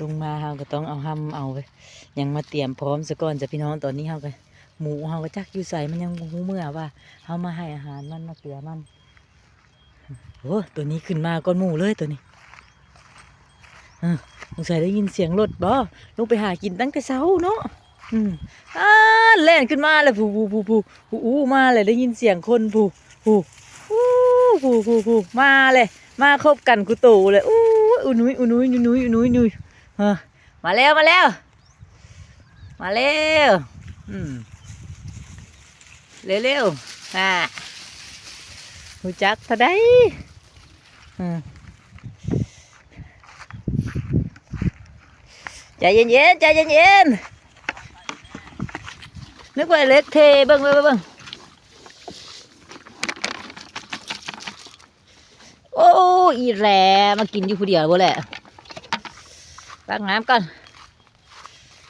ลงมาเฮาก็ต้องเอาห้ำเอาไปยังมาเตรียมพร้อมซะก่อนจะพี่น้องตอนนี้เฮาก็หมูเฮาก็จักอยู่ใส่มันยังบ่ฮู้เมื่อว่าเฮามาให้อาหารมันมาเกลือมันโอ้ตัวนี้ขึ้นมาก้อนหมูเลยตัวนี้เออสงสัยได้ยินเสียงรถบ่ลงไปหากินตั้งแต่เช้าเนาะอืมอ่าแล่นขึ้นมาเลยผู้ผู้ผู้ผู้ผู้อู้มาเลยได้ยินเสียงคนผู้ผู้อู้ผู้ผู้ผู้มาเลย มาคบกันกูตู่เลยอู้อุนุยอุนุยอุนุยอุนุยอุนุย มาแล้วมาแล้วมาแล้วเร็วเร็วๆอ่าหูจักเท่าไดอืมใจเย็นเย็นๆใจเย็นเย็นๆนึกว่าเล็กเทเบิ้งเบิ้งเบิ้งโอ้อีแรมากินอยู่ผู้เดียวบ่แหละ ตักน้ำก่อน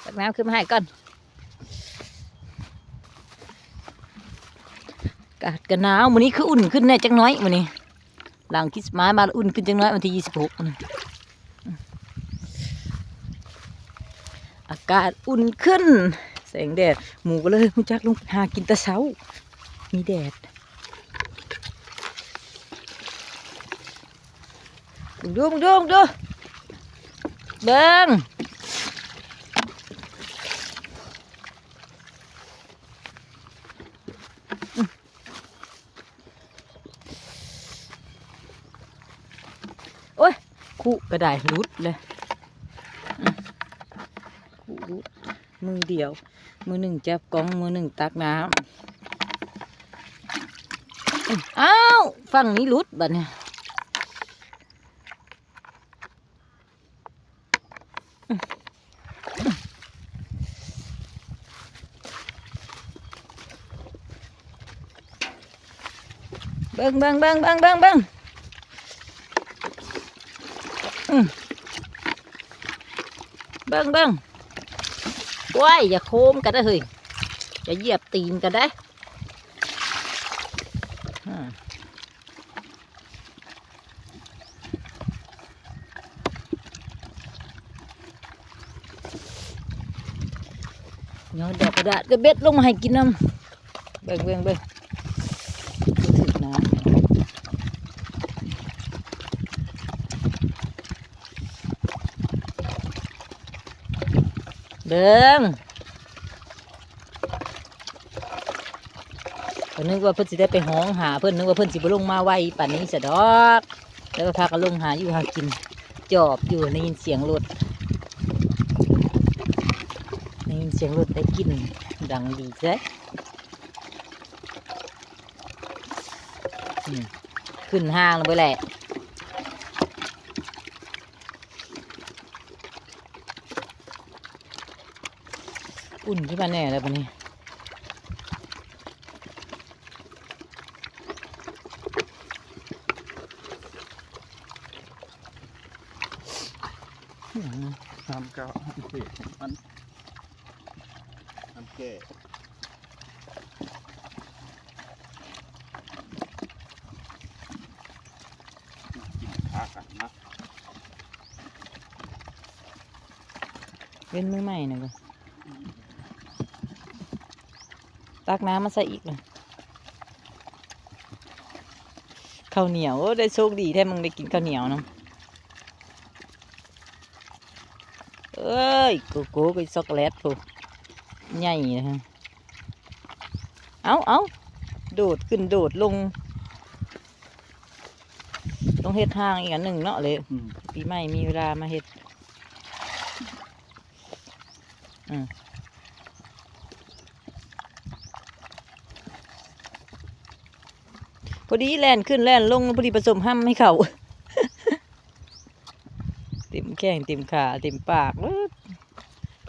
ตักน้ำขึ้นมาให้ก่อนกาศกันหนาวมื้อนี้คืออุ่นขึ้นแน่จังน้อยมื้อนี้ หลังคริสต์มาสมาอุ่นขึ้นจังน้อยวันที่ยี่สิบหกอากาศอุ่นขึ้น แสงแดดหมูก็เลยมุจักลงหากินตะเช้า มีแดดมึงดูมึงดูมึงดู เบิ้งอืมโอ้ยคู่ก็ได้รุดเลยอืมคู่รุดมือเดียว มือหนึ่งจับกล้องมือหนึ่งตักน้ำอืมอ้าวฝั่งนี้รุดบัดเนี่ย เบิ้งเบิ้งเบิ้งเบิ้งเบิ้งเบิ้งอืมเบิ้งเบิ้งว้ายอย่าโค้มกันได้อเฮ้ยอย่าเหยียบตีนกันได้ออ่าเนาะดอกกระดาษก็เบ็ดลงมาให้กินน้ำเบิ้งเบิ้งเบิ้ง ถึกน้ำ เดิงเพิ่นนึกว่าเพิ่นสิได้ไปห้องหาเพิ่นนึกว่าเพิ่นสิบ่ลงมาไวป่านนี้สะดอก แล้วก็พากันลงหาอยู่หากิน จอบอยู่ได้ยินเสียงรถได้ยินเสียงรถได้กินดังดีแท้ขึ้นห้างแล้วไปแหละ อุ่นขึ้นมาแน่แล้วปะนี้อิหยังนะทำก็อันเกะมันอันเกะกินขากันนะเว้นมือใหม่หน่อยก่อน ตักน้ำมาใส่อีกเลยข้าวเหนียวโอ้ได้โชคดีแท้มึงได้กินข้าวเหนียวเนาะเอ้ยโกโก้กับช็อกโกแลตพูใหญ่นะฮะเอาเอาโดดขึ้นโดดลงต้องเฮ็ดทางอีกอันหนึ่งเนาะเลยอืมปีใหม่มีเวลามาเฮ็ดอืม พอดีแล่นขึ้นแล่นลงพอดีผสมห้ำให้เขาเต็มแข้งเต็มขาเต็มปาก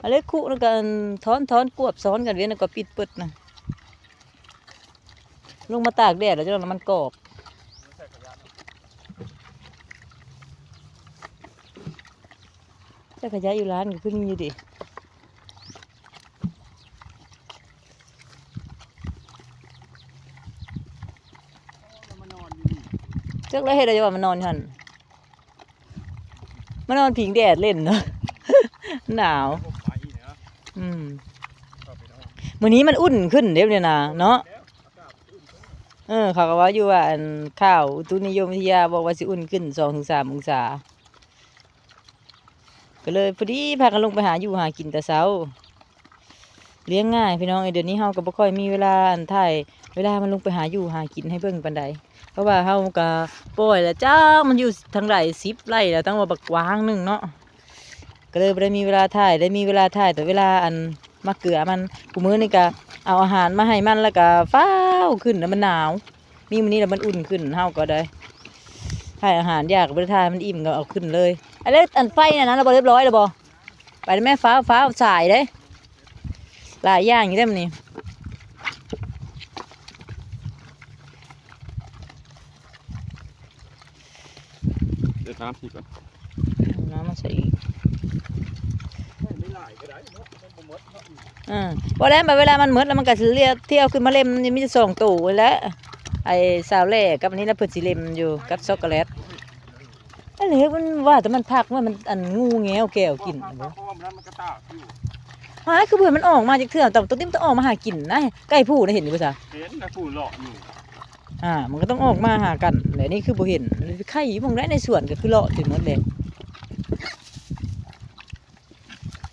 อะไรคุแล้วกันท้อนท้อนกวบซ้อนกันเว้ยแล้วก็ปิดเปิดนะลงมาตากแดดแล้วจะนมันกรอบแต่ขยะอยู่ร้านก็ขึ้นอยู่ดิ มานอนอยู่นี่ จักแล้วเฮ็ดอะไรว่ามานนอยู่หันมานนอนผิงแดดเล่นเนาะหนาวอืมก็ไปนนมื้อนี้มันอุ่นขึ้นเด้เนี่ยนะเนาะแล้วออุ่นขึ้นเออเขาก็ว่าอยู่ว่าอันข้าวอุตุนิยมวิทยาบอกว่าสิอุ่นขึ้น2-3องศาก็เลยพอดีพากันลงไปหาอยู่หากินแต่เช้า เลี้ยงง่ายพี่น้องเดี๋ยวนี้เฮาก็บ่ค่อยมีเวลาอันถ่ายเวลามันลงไปหาอยู่หากินให้เบิ่งปานใด ราะว่าเฮาก็ปล่อยแล้วจ้ามันอยู่ทางไร่10ไร่แล้วตั้งว่าบักกว้างหนึงเนาะก็เลยบ่ได้มีเวลาถ่ายได้มีเวลาถ่ายแต่เวลาอันมาเกลือมันกูมือนี่ก็เอาอาหารมาให้มันแล้วก็ฟ้าวขึ้นแล้วมันหนาวมีมื้อนี้แล้วมันอุ่นขึ้นเฮาก็ได้ให้อาหารยากบ่ได้ถ่ายมันอิ่มก็เอาขึ้นเลยอันนี้อันไฟน่ะนะเราบ่เรียบร้อยแล้วบ่ไปแม่ฟ้าฟ้าสายเด้หลายอย่างอยู่ได้มันนี่ ดี๋ยวน้ำทีก่อนน้ำมาใส่อีกไม่หลายก็ได้เนาะมันบ่หมดเนาะอ่าพอแล้วแบบเวลามันหมดแล้วมันก็สิเรียกเที่ยวขึ้นมาเล่มมันมีสองตู้แหล้วไอ้สาวแร่กับอันนี้นะเพิ่นสิเล่มอยู่กับช็อกโกแลตอันนี้มันว่าแต่มันพักว่ามันอันงูแงวแก้วกินเพราะว่าเพราะว่ามันมันกระตากอยู่หายคือเพื่อนมันออกมาจากเถื่อนแต่ตัวนี้มันต้องออกมาหากินนะใกล้ผู้นะเห็นอยู่ป่ะจ๊ะเห็นนะผู้หลอกอยู่อ่า มันก็ต้องออกมาหากันแต่นี่คือบ่เห็น ไข่อยู่หมองได้ในสวนก็คือเลาะถึงหมดเลย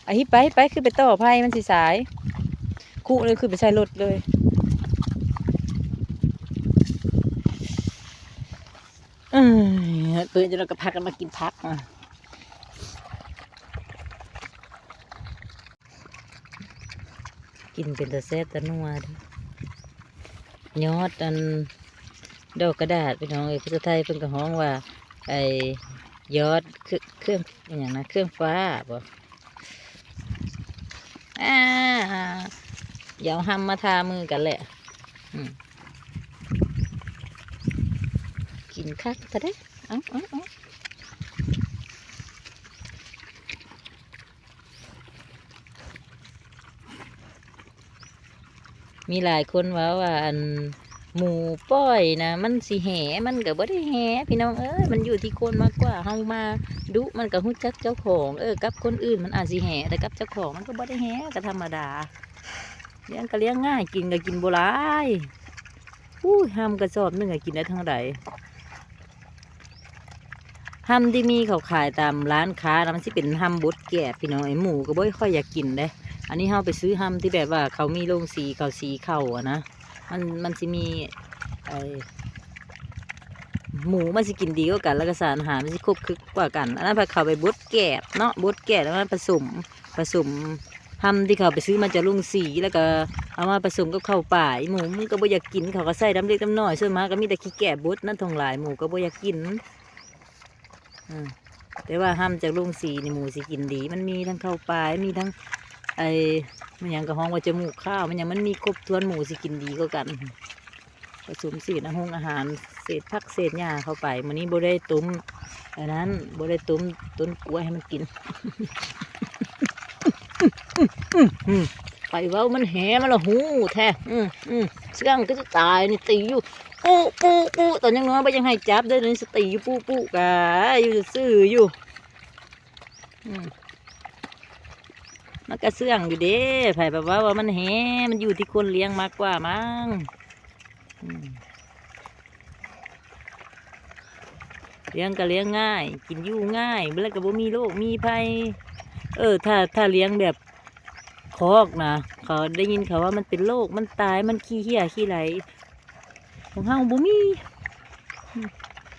ไอ้ฮิไปไปคือไปต่อไผ่มันสิสายคู่เลยคือไปใช้รถเลยเอ้ยเปิดจะเราก็พักกันมากินพักอะกินเป็นตะแซ่บตะนัวด้อยอดอัน ดอกกระดาษพี่น้องเอ้ยภาษาไทยเพิ่นก็ฮ้องว่า ไอ้ยอดเครื่องเครื่องอย่างนะเครื่องฟ้าบ่อ่าอย่าห้ำมาทามือกันแหละกินคักซะเด้อ้าเอ้าเอ้ามีหลายคนว่าว่าอัน หมูป้อยนะมันสิแหมันก็บ่ได้แหพี่น้องเอ้ยมันอยู่ที่คนมากกว่าเฮามาดุมันก็ฮู้จักเจ้าของเออกับคนอื่นมันอาจสิแหแต่กับเจ้าของมันก็บ่ได้แหก็ธรรมดาเลี้ยงก็เลี้ยงง่ายกินก็กินโบหลายอู้ห้ำกระสอบนึงก็กินได้ทั้งใดห้ำที่มีเขาขายตามร้านค้านะมันสิเป็นห้ำบดแกะพี่น้องไอ้หมูก็บ่ค่อยอยากกินเด้อันนี้เฮาไปซื้อห้ำที่แบบว่าเขามีโรงสีเขาสีเข้าอะนะ มันมันสิมีไอหมูมันสิกินดีกว่ากันแล้วก็สารอาหารมันสิครบคึกกว่ากัน อันนั้นพอเขาไปบดแกะเนาะบดแกะแล้วมันผสมผสมทำที่เขาไปซื้อมาจากลุงสีแล้วก็เอามาผสมกับข้าวป่าหมูมันก็บ่อยากกินเขาก็ใส่น้ำเล็กน้ำน้อยส่วนมากก็มีแต่ขี้แกะบดนั่นทองหลายหมูก็บ่อยากกินอแต่ว่าห้ำจากลุงสีในหมูสิกินดี มันมีทั้งข้าวป่ามีทั้ง ไอ้มันยังกระห้องว่าจะหมูกข้าว มันยังมันมีครบถ้วนหมูสิกินดีกว่ากันผสมเศษอาหงอาหารเศษผักเศษหญ้าเข้าไปมันนี้บ่ได้ตุ้มอันนั้นบ่ได้ตุ้มต้นกล้วยให้มันกินไปว้ามันแหมันละหูแท้เสื่องก็จะตายนี่ตีอยู่ปูปูปูตอนยังน้อยไปยังให้จับได้เลยสตีอยู่ปูปูกะอยู่ซื่ออยู่ อืม มันก็เสื่องอยู่เด้ไผแบบว่าว่ามันแหมันอยู่ที่คนเลี้ยงมากกว่ามั้งเลี้ยงก็เลี้ยงง่าย กินอยู่ง่ายแล้วก็บ่มีโรคมีภัยเออ ถ้าถ้าเลี้ยงแบบคอกนะเขาได้ยินเขาว่ามันเป็นโรคมันตายมันขี้เหี้ยขี้ไหลของเฮาบ่มี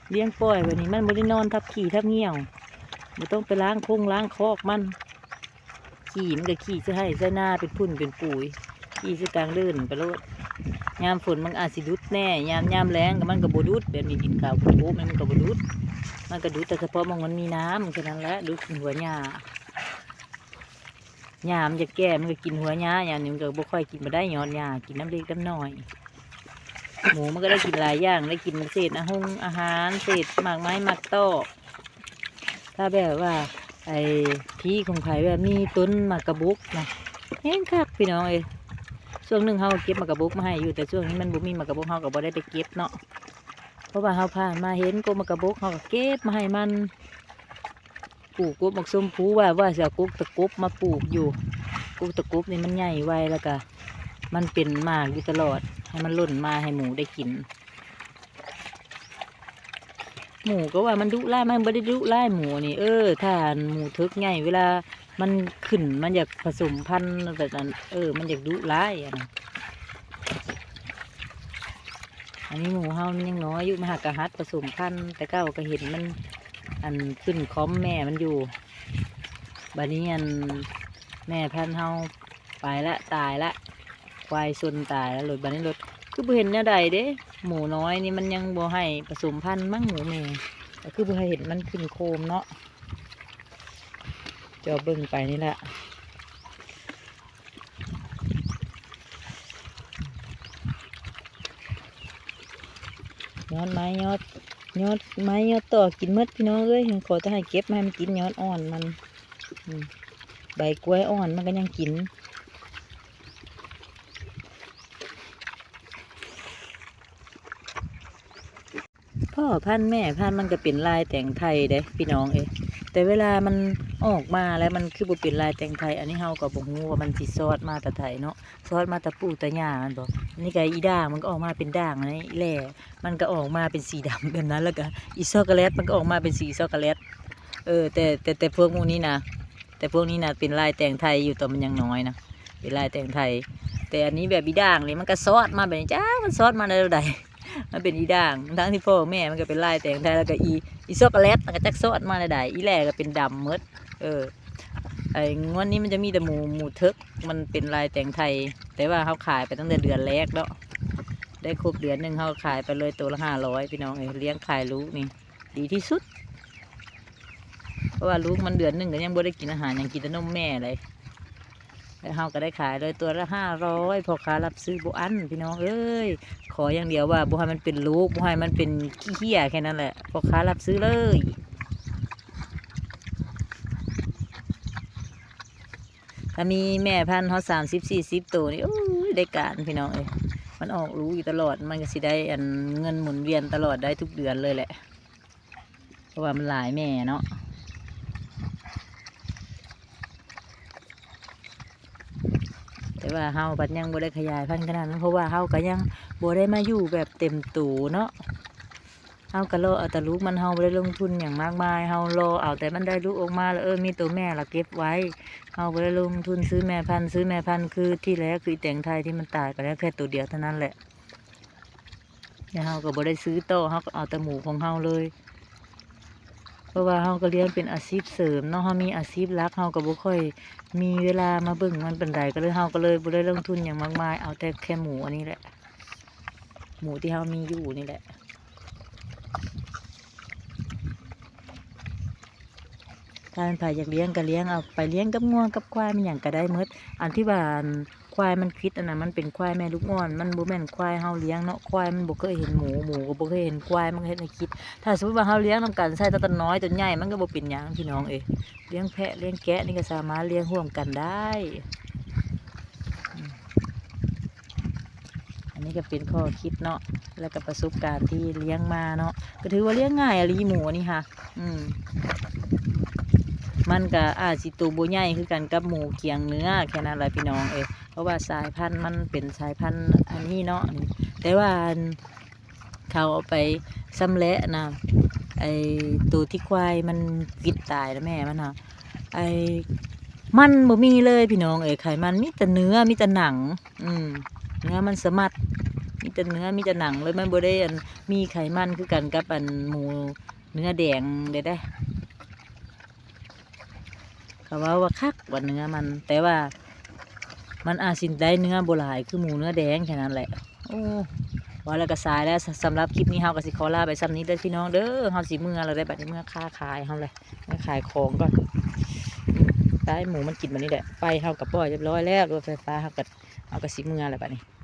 เลี้ยงปล่อยแบบนี้มันบ่ได้นอนทับขี่ทับเหี่ยวบ่ต้องไปล้างคงล้างคอกมัน ขี่มันก็ขี่จะให้ใส่หน้าเป็นพุ่นเป็นปุ๋ยขี่จะกลางเดินไปโลดยามฝนมันอาจสิดุดแน่ยามยามแรงก็มันก็บดุดแบบนี้ดินขาวโค้งๆมันก็บดุด มันก็ดุดแต่เฉพาะมองมันมีน้ำแค่นั้นแหละดุดหัวหญ้าหญ้ามันจะแก่มันก็กินหัวหญ้าอย่างนี้มันก็บ่ค่อยกินมาได้ยอดหญ้ากินน้ำเล็กน้ำน้อย หมูมันก็ได้กินหลายอย่างได้กินเศษอาหงอาหารเศษหมากไม้หมากตอกถ้าแบบว่า ไอ้พี่ของไผ่แบบมีต้นมากระบุกนะเห็นคักพี่น้องเอ้ยช่วงหนึ่งเขาเก็บมากระบุกมาให้อยู่แต่ช่วงนี้มันบ่มีมากระบุกเขาก็บ่ได้ไปเก็บเนาะเพราะว่าเขาผ่านมาเห็นกมากระบุกเขาก็เก็บมาให้มันปลูกกุ๊บมักส้มผูว่าว่าจะเอากุ๊กตะกุบมาปลูกอยู่กุกตะกุบนี่มันใหญ่ไวแล้วก็มันเป็นมากอยู่ตลอดให้มันหล่นมาให้หมูได้กิน หมูก็ว่ามันดุร้ายมันไม่ได้ดุร้ายหมูนี่ เออถ้าหมูทึกใหญ่เวลามันขึ้นมันอยากผสมพันธุ์แบบนั้นเออ มันอยากดุร้ายอะนะอันนี้หมูเฮามันยังน้อยอยู่มหากะฮัดผสมพันธุ์แต่เก้าก็เห็นมัน อันขึ้นคอมแม่มันอยู่บัดนี้อันแม่พันธุ์เฮาไปละตายละควายชนตายแล้วรถบัดนี้รถคือเห็นแนวใดเด้ หมูน้อยนี่มันยังบ่ให้ผสมพันธุ์มั้งหมูแม่แต่คือบ่ให้เห็นมันขึ้นโคมเนาะจะเอเบิ่งไปนี่แหละยอดไม้ยอดยอดไม้ยอดต่อกินมดพี่น้องเอ้ยขอจะให้เก็บมาให้มันกินยอดอ่อนมันใบกล้วยอ่อนมันก็ยังกิน พ่อพันธุ์แม่พันธุ์มันก็เป็นลายแต่งไทยเด้พี่น้องเอ้แต่เวลามันออกมาแล้วมันคือบ่เป็นลายแต่งไทย อันนี้เฮาก็บ่ฮู้ว่ามันสิซอดมาแต่ไทยเนาะซอดมาแต่ปู่แต่ย่ามันบอันนี่ก็อีด่างมันก็ออกมาเป็นด่างนนี้อีแหล่มันก็ออกมาเป็นสีดำแบบนั้นแล้วก็อีช็อกโกแลตมันก็ออกมาเป็นสีช็อกโกแลตเออแต่แต่แต่พวกหมูนี้นะแต่พวกนี้นะเป็นลายแต่งไทยอยู่ตัวมันยังน้อยนะเป็นลายแต่งไทย แต่อันนี้แบบอีด่างนี่มันก็ซอดมาแบบนี้จ้ามันซอดมาได้ใด มันเป็นอีด่าง ทั้งที่พ่อแม่มันก็เป็นลายแต่งไทยแล้วก็อีอีช็อกแลตมันก็จักซอดมาได้ใดอีแหล่ก็เป็นดำหมดเออไอ้งวดนี้มันจะมีแต่หมูหมูเทึกมันเป็นลายแต่งไทย แต่ว่าเขาขายไปตั้งแต่เดือนแรกแล้วได้ครบเดือนหนึ่งเขาขายไปเลยตัวละห้าร้อยพี่น้องเอ้ยเลี้ยงขายลูกนี่ ดีที่สุด เพราะว่าลูกมันเดือนหนึ่งก็ยังบ่ได้กินอาหารยังกินแต่นมแม่เลย แล้วเฮาก็ได้ขายเลยตัวละห้าร้อยพอค้ารับซื้อบุอันพี่น้องเอ้ยขออย่างเดียวว่าบุให้มันเป็นลูกบุให้มันเป็นขี้เหี้ยแค่นั้นแหละพอค้ารับซื้อเลยถ้ามีแม่พันธุ์เขาสามสิบสี่สิบตัวนี่โอ้ยได้การพี่น้องเอ้ยมันออกรู้อยู่ตลอดมันก็สิได้อันเงินหมุนเวียนตลอดได้ทุกเดือนเลยแหละ เพราะว่ามันหลายแม่เนาะ แต่ว่าเฮาบัดยังบ่ได้ขยายพันธุ์ขนาดนั้นเพราะว่าเฮาก็ยังบ่ได้มาอยู่แบบเต็มตูเนาะเฮาก็รอเอาแต่ลูกมันเฮาบ่ได้ลงทุนอย่างมากมายเฮารอเอาแต่มันได้ลูกออกมาแล้วเออมีตัวแม่ละเก็บไว้เฮาบ่ได้ลงทุนซื้อแม่พันธุ์ซื้อแม่พันธุ์คือที่แรกคือแต่งไทยที่มันตายไปแล้วแค่ตัวเดียวเท่านั้นแหละแล้วเฮาก็บ่ได้ซื้อโตเฮาก็เอาแต่หมูของเฮาเลย ราะว่าเฮาก็เลี้ยงเป็นอาชีพเสริมเนาะเฮามีอาชีพหลักเฮาก็บ่ค่อยมีเวลามาเบิ่งมันเป็นไดก็เลยเฮาก็เลยบ่ได้ลงทุนอย่างมากมายเอาแต่แค่หมูอันนี้แหละ หมูที่เฮามีอยู่นี่แหละ ถ้ามันไผอยากเลี้ยงก็เลี้ยงเอาไปเลี้ยงกับงัวกับควายมันหยังก็ได้มดอันที่ว่านควายมันคิดอันนั้นมันเป็นควายแม่ลูกอ่อน มันบ่แม่นควายเฮาเลี้ยงเนาะควายมันบ่เคยเห็นหมูหมูก็บ่เคยเห็นควายมันก็เฮ็ดให้คิด ถ้าสมมติว่าเราเลี้ยงนำกันใส่ตัวน้อยตัวใหญ่มันก็บ่เป็นหยังพี่น้องเอ้ยเลี้ยงแพะเลี้ยงแกะนี่ก็สามารถเลี้ยงร่วมกันได้ อันนี้ก็เป็นข้อคิดเนาะแล้วก็ประสบการณ์ที่เลี้ยงมาเนาะก็ถือว่าเลี้ยงง่ายอะลีหมูนี่ค่ะ อืม มันก็อาจสิตัวบ่ใหญ่คือกันกับหมูเคียงเนื้อแค่นั้นแหละพี่น้องเอ้ยเพราะว่าสายพันธุ์มันเป็นสายพันธุ์อันนี้เนาะแต่ว่าเขาเอาไปซ้ำและนะไอตัวที่ควายมันกิดตายแล้วแม่มันนะไอมันบ่มีเลยพี่น้องเอ้ยไขมันมีแต่เนื้อมีแต่หนัง อืมเนื้อมันสมัดมีแต่เนื้อมีแต่หนังเลยมันบ่ได้อันมีไขมันคือกันกับอันหมูเนื้อแดงเด้ได้ เขาว่าว่าคักว่าเนื้อมัน แต่ว่า มันอาจสิได้เนื้อโบหลายคือหมูเนื้อแดงแค่นั้นแหละโอ้ว่าแล้วก็สายแล้วสำหรับคลิปนี้เฮาก็สิขอลาไปซ้ำนี้เด้อพี่น้องเด้อเฮาสิเมื่อเราได้บัดนี้เมื่อค้าขายเฮาเลยเมื่อขายของก่อนได้หมูมันกินแบบนี้แหละไปเฮากับปล่อยเรียบร้อยแล้วรถไฟฟ้าเฮาก็เอาก็สิเมื่อแล้วบัดนี้